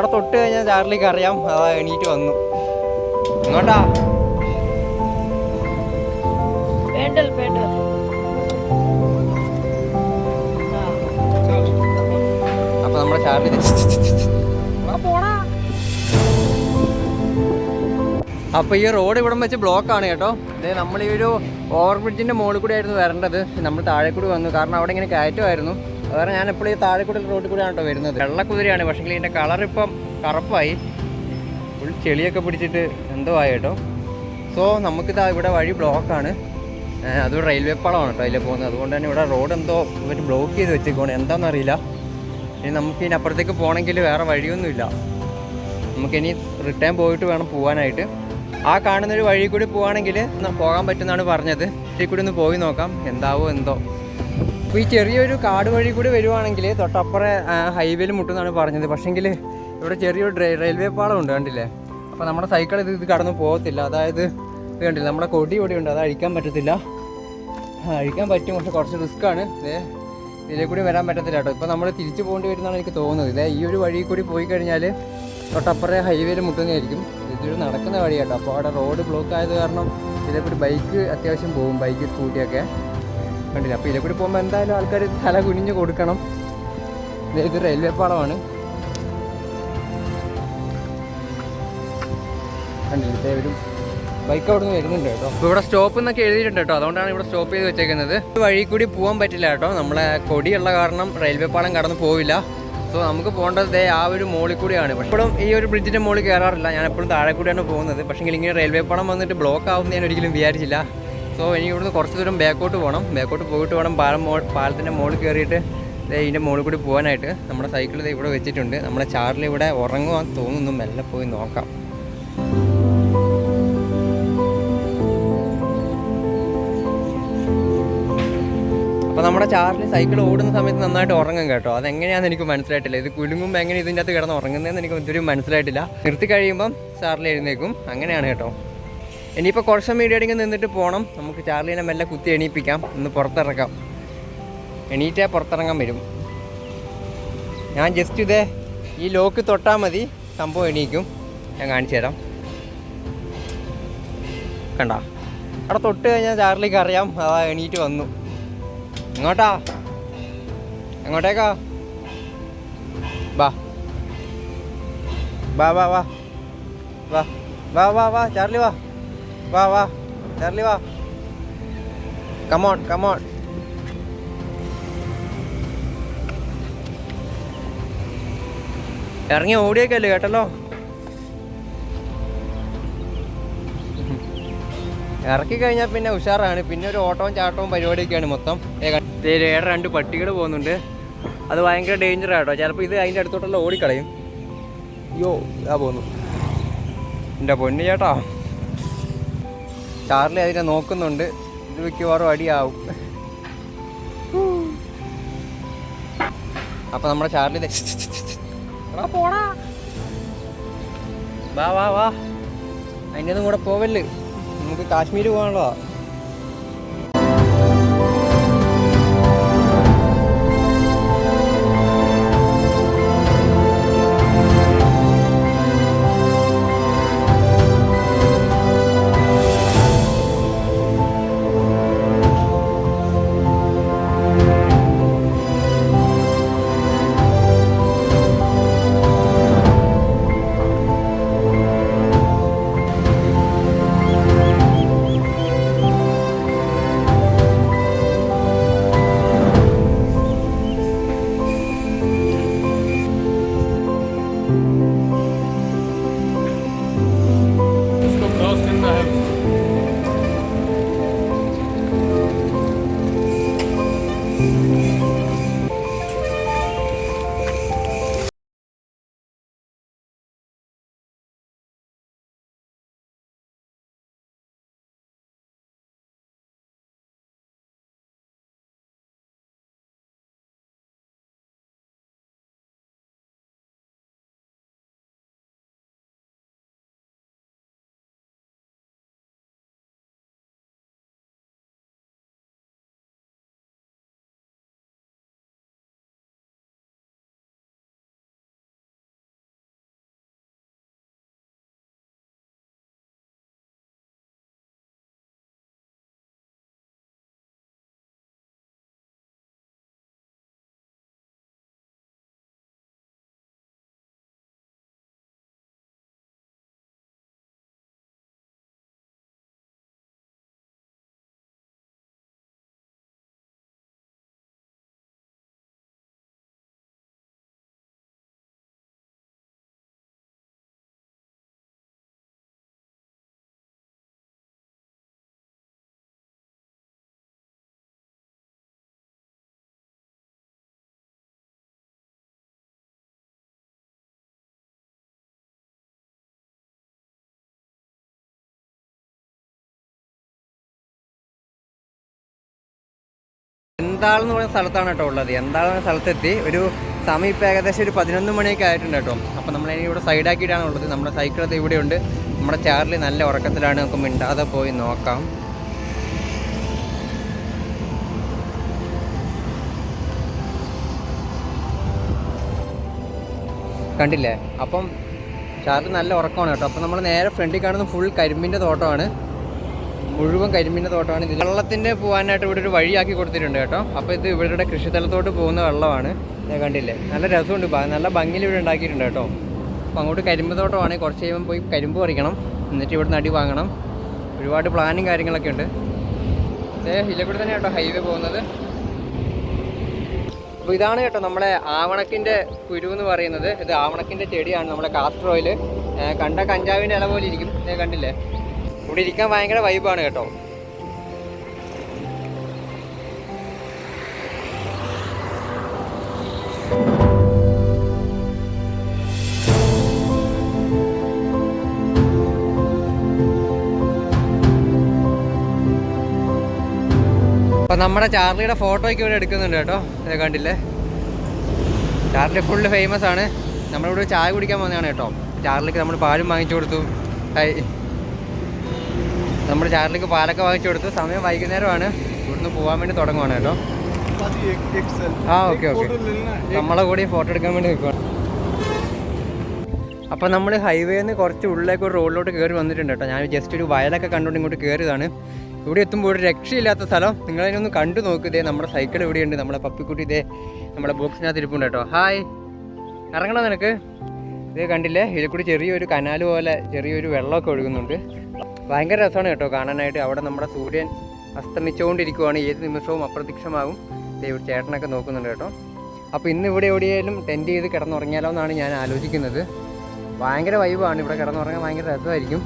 അവിടെ തൊട്ട് കഴിഞ്ഞാൽ ചാർലിക്ക് അറിയാം അതാ എണീറ്റ് വന്നു. ഇങ്ങോട്ടാ അപ്പൊ നമ്മുടെ ചാർലി അപ്പൊ അപ്പോൾ ഈ റോഡ് ഇവിടെ വെച്ച് ബ്ലോക്കാണ് കേട്ടോ. അതായത് നമ്മൾ ഈ ഒരു ഓവർബ്രിഡ്ജിന്റെ മുകളിൽ കൂടി ആയിരുന്നു വരേണ്ടത്. നമ്മൾ താഴെ കൂടി വന്നു. കാരണം അവിടെ ഇങ്ങനെ കയറ്റമായിരുന്നു. അതുകാരണം ഞാൻ എപ്പോഴും ഈ താഴെക്കൂടി കൂടി റോഡിൽ കൂടിയാണ് കേട്ടോ വരുന്നത്. വെള്ളക്കുതിരയാണ് പക്ഷേ ഇതിന്റെ കളർ ഇപ്പം കറുപ്പായി. ഫുൾ ചെളിയൊക്കെ പിടിച്ചിട്ട് എന്തോ ആയി കേട്ടോ സോ നമുക്കിതാ ഇവിടെ വഴി ബ്ലോക്കാണ് അത് റെയിൽവേ പാളമാണ് കേട്ടോ അതിൽ പോകുന്നത്. അതുകൊണ്ട് തന്നെ ഇവിടെ റോഡ് എന്തോ ഇവർ ബ്ലോക്ക് ചെയ്ത് വെച്ചേക്കോണം എന്താണെന്നറിയില്ല ഇനി നമുക്ക് ഇനി അപ്പുറത്തേക്ക് പോകണമെങ്കിൽ വേറെ വഴിയൊന്നുമില്ല. നമുക്കിനി റിട്ടേൺ പോയിട്ട് വേണം പോകാനായിട്ട് ആ കാണുന്നൊരു വഴി കൂടി പോകുകയാണെങ്കിൽ പോകാൻ പറ്റുമെന്നാണ് പറഞ്ഞത്. ഇതിൽ കൂടി ഒന്ന് പോയി നോക്കാം. എന്താവോ എന്തോ. ഈ ചെറിയൊരു കാട് വഴി കൂടി വരുവാണെങ്കിൽ തൊട്ടപ്പുറം ഹൈവേയിൽ മുട്ടുന്നാണ് പറഞ്ഞത്. പക്ഷേങ്കിൽ ഇവിടെ ചെറിയൊരു റെയിൽവേ പാളം ഉണ്ട് കണ്ടില്ലേ? അപ്പോൾ നമ്മുടെ സൈക്കിൾ ഇത് ഇത് കടന്നു പോകത്തില്ല. അതായത് ഇത് കണ്ടില്ല? നമ്മുടെ കൊടി ഇവിടെ ഉണ്ട്. അത് അഴിക്കാൻ പറ്റത്തില്ല. അഴിക്കാൻ പറ്റും. പക്ഷെ കുറച്ച് റിസ്ക്കാണ് ഇതേ ഇതിലേ കൂടി വരാൻ പറ്റത്തില്ല കേട്ടോ. ഇപ്പോൾ നമ്മൾ തിരിച്ചു പോകേണ്ടി വരുന്നതാണ് എനിക്ക് തോന്നുന്നത്. ഇതേ ഈ ഒരു വഴി കൂടി പോയി കഴിഞ്ഞാൽ തൊട്ടപ്പുറം ഹൈവേയിൽ മുട്ടുന്നതായിരിക്കും. ഇതൊരു നടക്കുന്ന വഴി കേട്ടോ അപ്പോൾ അവിടെ റോഡ് ബ്ലോക്ക് ആയത് കാരണം ഇതിലെ കൂടി ബൈക്ക് അത്യാവശ്യം പോകും. ബൈക്ക് സ്കൂട്ടിയൊക്കെ കണ്ടില്ല. അപ്പോൾ ഇതിലെ കൂടി പോകുമ്പോൾ എന്തായാലും ആൾക്കാർ തല കുനിഞ്ഞ് കൊടുക്കണം. ഇത് റെയിൽവേ പാളമാണ്. കണ്ടില്ല ഒരു ബൈക്ക് അവിടെ നിന്ന് വരുന്നുണ്ട് കേട്ടോ. ഇവിടെ സ്റ്റോപ്പ് എന്നൊക്കെ എഴുതിയിട്ടുണ്ട് കേട്ടോ. അതുകൊണ്ടാണ് ഇവിടെ സ്റ്റോപ്പ് ചെയ്ത് വെച്ചേക്കുന്നത്. വഴി കൂടി പോകാൻ പറ്റില്ല കേട്ടോ. നമ്മളെ കൊടിയുള്ള കാരണം റെയിൽവേ പാളം കടന്ന് പോവില്ല. സോ നമുക്ക് പോകേണ്ടത് ആ ഒരു മോളിൽ കൂടിയാണ്. പക്ഷേ ഇപ്പോഴും ഈ ഒരു ബ്രിഡ്ജിന്റെ മോളിൽ കയറാറില്ല ഞാൻ എപ്പോഴും താഴെ കൂടിയാണ് പോകുന്നത്. പക്ഷേ ഇങ്ങനെ റെയിൽവേ പാളം വന്നിട്ട് ബ്ലോക്ക് ആവുമെന്ന് ഞാൻ ഒരിക്കലും വിചാരിച്ചില്ല. സോ ഇനി ഇവിടുന്ന് കുറച്ച് ദൂരം ബാക്കോട്ട് പോകണം. ബാക്കോട്ട് പോയിട്ട് വേണം പാലം മോ പാലത്തിന്റെ മുകളിൽ കയറിയിട്ട് ഇതിന്റെ മുകളിൽ കൂടി പോകാനായിട്ട്. നമ്മുടെ സൈക്കിൾ ഇവിടെ വെച്ചിട്ടുണ്ട്. നമ്മുടെ ചാറിൽ ഇവിടെ ഉറങ്ങുവാൻ തോന്നുന്നു. മെല്ലെ പോയി നോക്കാം. അപ്പോൾ നമ്മുടെ ചാറിൽ സൈക്കിൾ ഓടുന്ന സമയത്ത് നന്നായിട്ട് ഉറങ്ങും കേട്ടോ. അതെങ്ങനെയാണെന്ന് എനിക്ക് മനസ്സിലായിട്ടില്ല. ഇത് കുലുങ്ങുമ്പോൾ എങ്ങനെ ഇതിന്റെ അകത്ത് കിടന്ന് ഉറങ്ങുന്നതെന്ന് എനിക്ക് ഇതുവരെയും മനസ്സിലായിട്ടില്ല. നിർത്തി കഴിയുമ്പം ചാറിൽ എഴുന്നേക്കും അങ്ങനെയാണ് കേട്ടോ. ഇനിയിപ്പോൾ കുറച്ച് മീഡിയടിങ് നിന്നിട്ട് പോകണം നമുക്ക് ചാർലീനെ മെല്ലെ കുത്തി എണീപ്പിക്കാം. ഒന്ന് പുറത്തിറക്കാം. എണീറ്റേ പുറത്തിറങ്ങാൻ വരും. ഞാൻ ജസ്റ്റ് ഇതേ ഈ ലോക്ക് തൊട്ടാൽ മതി. സംഭവം എണീക്കും. ഞാൻ കാണിച്ചു തരാം. കണ്ട? അവിടെ തൊട്ട് കഴിഞ്ഞാൽ ചാർലിക്ക് അറിയാം. അതാ എണീറ്റ് വന്നു. എങ്ങോട്ടാ? എങ്ങോട്ടേക്കാ? വാ വാ വാ. വാ. വാ വാ വാ. ചാർലി വാ. വാ വാ. ചാർലി വാ. കമോൺ കമോൺ ഇറങ്ങി ഓടിയേക്കല്ലേ കേട്ടല്ലോ? ഇറക്കി കഴിഞ്ഞാൽ പിന്നെ ഉഷാറാണ്. പിന്നെ ഒരു ഓട്ടവും ചാട്ടവും പരിപാടിയൊക്കെയാണ് മൊത്തം. ഏറെ രണ്ട് പട്ടികൾ പോകുന്നുണ്ട്. അത് ഭയങ്കര ഡേഞ്ചർ ആട്ടോ. ചിലപ്പോൾ ഇത് അതിന്റെ അടുത്തോട്ടുള്ള ഓടിക്കളയും. അയ്യോ ഇതാ പോന്നു എന്റെ പൊന്നു ചേട്ടാ. ചാർലി അതിനെ നോക്കുന്നുണ്ട്. ഇത് മിക്കവാറും അടിയാവും. അപ്പൊ നമ്മുടെ ചാർലി പോടാ. വാ വാ വാ. അതിന്റെ കൂടെ പോവല്ലേ. നമുക്ക് കാശ്മീർ പോകാനുള്ളതാ. എന്താൾ എന്ന് പറയുന്ന സ്ഥലത്താണ് കേട്ടോ ഉള്ളത്. എന്താൾ എന്ന സ്ഥലത്തെത്തി. ഒരു സമയം ഇപ്പോൾ ഏകദേശം ഒരു പതിനൊന്ന് മണിയൊക്കെ ആയിട്ടുണ്ട് കേട്ടോ. അപ്പോൾ നമ്മൾ ഇനി ഇവിടെ സൈഡാക്കിയിട്ടാണ് ഉള്ളത്. നമ്മുടെ സൈക്കിളത്തെ ഇവിടെയുണ്ട് നമ്മുടെ ചാർലി നല്ല ഉറക്കത്തിലാണ്. നമുക്ക് മിണ്ടാതെ പോയി നോക്കാം. കണ്ടില്ലേ? അപ്പം ചാർലി നല്ല ഉറക്കമാണ് കേട്ടോ. അപ്പം നമ്മൾ നേരെ ഫ്രണ്ടിൽ കാണുന്ന ഫുൾ കരിമ്പിന്റെ തോട്ടമാണ്. മുഴുവൻ കരിമീന്റെ തോട്ടമാണ് ഇത് വെള്ളത്തിന്റെ പോകാനായിട്ട് ഇവിടെ ഒരു വഴിയാക്കി കൊടുത്തിട്ടുണ്ട് കേട്ടോ. അപ്പോൾ ഇത് ഇവരുടെ കൃഷിസ്ഥലത്തോട്ട് പോകുന്ന വെള്ളമാണ്. ഞാൻ കണ്ടില്ലേ? നല്ല രസമുണ്ട്. നല്ല ഭംഗിയിൽ ഇവിടെ ഉണ്ടാക്കിയിട്ടുണ്ട് കേട്ടോ. അപ്പോൾ അങ്ങോട്ട് കരിമ്പ് തോട്ടമാണ്. കുറച്ച് കഴിയുമ്പോൾ പോയി കരിമ്പ് പറിക്കണം. എന്നിട്ട് ഇവിടുന്ന് അടി വാങ്ങണം. ഒരുപാട് പ്ലാനും കാര്യങ്ങളൊക്കെ ഉണ്ട്. ഇതിലെ കൂടെ തന്നെ കേട്ടോ ഹൈവേ പോകുന്നത്. അപ്പോൾ ഇതാണ് കേട്ടോ നമ്മളെ ആവണക്കിന്റെ കുരു എന്ന് പറയുന്നത്. ഇത് ആവണക്കിന്റെ ചെടിയാണ് നമ്മുടെ കാസ്റ്റർ ഓയിൽ കണ്ട കഞ്ചാവിന്റെ ഇല പോലെ ഇരിക്കും. കണ്ടില്ലേ? ഇവിടെ ഇരിക്കാൻ ഭയങ്കര വൈബാണ് കേട്ടോ. അപ്പൊ നമ്മുടെ ചാർലിയുടെ ഫോട്ടോയ്ക്ക് ഇവിടെ എടുക്കുന്നുണ്ട് കേട്ടോ. ഇത് കണ്ടില്ലേ? ചാർലി ഫുള്ള് ഫേമസ് ആണ്. നമ്മളിവിടെ ചായ കുടിക്കാൻ വന്നതാണ് കേട്ടോ. ചാർലിക്ക് നമ്മൾ പാലും വാങ്ങിച്ചു കൊടുത്തു. നമ്മൾ ചാർലിക്ക് പാലൊക്കെ വാങ്ങിച്ചു കൊടുത്തു സമയം വൈകുന്നേരമാണ്. ഇവിടുന്ന് പോകാൻ വേണ്ടി തുടങ്ങുവാണ് കേട്ടോ. ആ ഓക്കെ ഓക്കെ. നമ്മളെ കൂടി ഫോട്ടോ എടുക്കാൻ വേണ്ടി നിൽക്കുവാണ്. അപ്പോൾ നമ്മൾ ഹൈവേന്ന് കുറച്ച് ഉള്ളിലേക്ക് ഒരു റോഡിലോട്ട് കയറി വന്നിട്ടുണ്ട് കേട്ടോ. ഞാൻ ജസ്റ്റ് ഒരു വയലൊക്കെ കണ്ടുകൊണ്ട് ഇങ്ങോട്ട് കയറിയതാണ് ഇവിടെ എത്തുമ്പോൾ ഒരു രക്ഷയില്ലാത്ത സ്ഥലം. നിങ്ങളതിനൊന്ന് കണ്ടു നോക്ക് ഇതേ നമ്മുടെ സൈക്കിൾ ഇവിടെയുണ്ട് നമ്മുടെ പപ്പിക്കുട്ടി ഇതേ നമ്മുടെ ബോക്സിനകത്ത് ഇരിപ്പുണ്ട് കേട്ടോ. ഹായ് ഇറങ്ങണോ നിനക്ക്? ഇത് കണ്ടില്ലേ? ഇതിൽ കൂടി ചെറിയൊരു കനാൽ പോലെ ചെറിയൊരു വെള്ളമൊക്കെ ഒഴുകുന്നുണ്ട്. ഭയങ്കര രസമാണ് കേട്ടോ കാണാനായിട്ട്. അവിടെ നമ്മുടെ സൂര്യൻ അസ്തമിച്ചുകൊണ്ടിരിക്കുവാണ്. ഏത് നിമിഷവും അപ്രത്യക്ഷമാകും. ദൈവം ചേട്ടനൊക്കെ നോക്കുന്നുണ്ട് കേട്ടോ. അപ്പോൾ ഇന്ന് ഇവിടെ എവിടെയായാലും ടെന്റ് ചെയ്ത് കിടന്നുറങ്ങിയാലോ എന്നാണ് ഞാൻ ആലോചിക്കുന്നത്. ഭയങ്കര വൈബാണ് ഇവിടെ കിടന്നുറങ്ങാൻ ഭയങ്കര രസമായിരിക്കും.